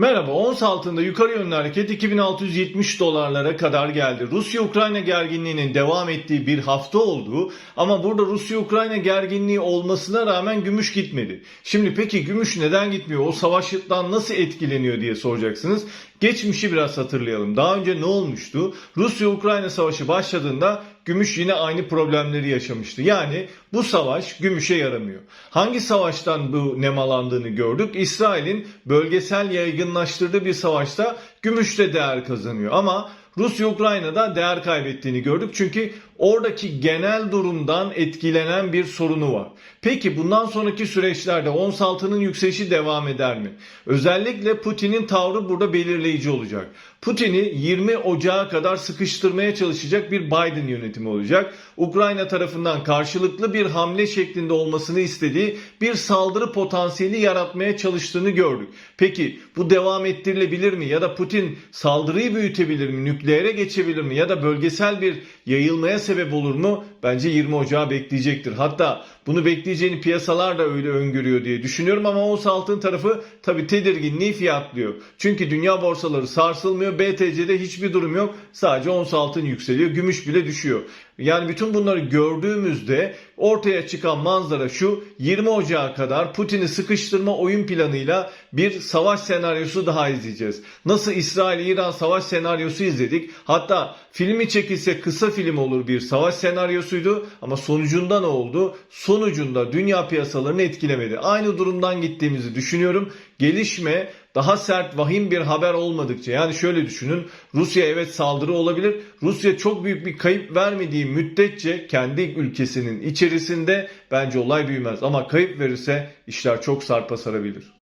Merhaba, ons altında yukarı yönlü hareket 2670 dolarlara kadar geldi. Rusya-Ukrayna gerginliğinin devam ettiği bir hafta oldu ama burada Rusya-Ukrayna gerginliği olmasına rağmen gümüş gitmedi. Şimdi peki gümüş neden gitmiyor? O savaştan nasıl etkileniyor diye soracaksınız. Geçmişi biraz hatırlayalım. Daha önce ne olmuştu? Rusya-Ukrayna savaşı başladığında gümüş yine aynı problemleri yaşamıştı. Yani bu savaş gümüşe yaramıyor. Hangi savaştan bu nemalandığını gördük. İsrail'in bölgesel yaygınlaştırdığı bir savaşta gümüş de değer kazanıyor. Ama Rusya Ukrayna'da değer kaybettiğini gördük. Çünkü oradaki genel durumdan etkilenen bir sorunu var. Peki bundan sonraki süreçlerde ons altının yükselişi devam eder mi? Özellikle Putin'in tavrı burada belirleyici olacak. Putin'i 20 Ocağı kadar sıkıştırmaya çalışacak bir Biden yönetimi olacak. Ukrayna tarafından karşılıklı bir hamle şeklinde olmasını istediği bir saldırı potansiyeli yaratmaya çalıştığını gördük. Peki bu devam ettirilebilir mi? Ya da Putin saldırıyı büyütebilir mi? Nükleere geçebilir mi? Ya da bölgesel bir yayılmaya sebep olur mu? Bence 20 Ocağı bekleyecektir. Hatta bunu bekleyeceğini piyasalar da öyle öngörüyor diye düşünüyorum ama ons altın tarafı tabi tedirginliği fiyatlıyor. Çünkü dünya borsaları sarsılmıyor. BTC'de hiçbir durum yok. Sadece ons altın yükseliyor. Gümüş bile düşüyor. Yani bütün bunları gördüğümüzde ortaya çıkan manzara şu 20 Ocağı kadar Putin'i sıkıştırma oyun planıyla bir savaş senaryosu daha izleyeceğiz. Nasıl İsrail-İran savaş senaryosu izledik. Hatta filmi çekilse kısa film olur bir savaş senaryosuydu ama sonucunda ne oldu? Sonucunda dünya piyasalarını etkilemedi. Aynı durumdan gittiğimizi düşünüyorum. Gelişme daha sert vahim bir haber olmadıkça yani şöyle düşünün Rusya evet saldırı olabilir. Rusya çok büyük bir kayıp vermediği müddetçe kendi ülkesinin içerisinde bence olay büyümez ama kayıp verirse işler çok sarpa sarabilir.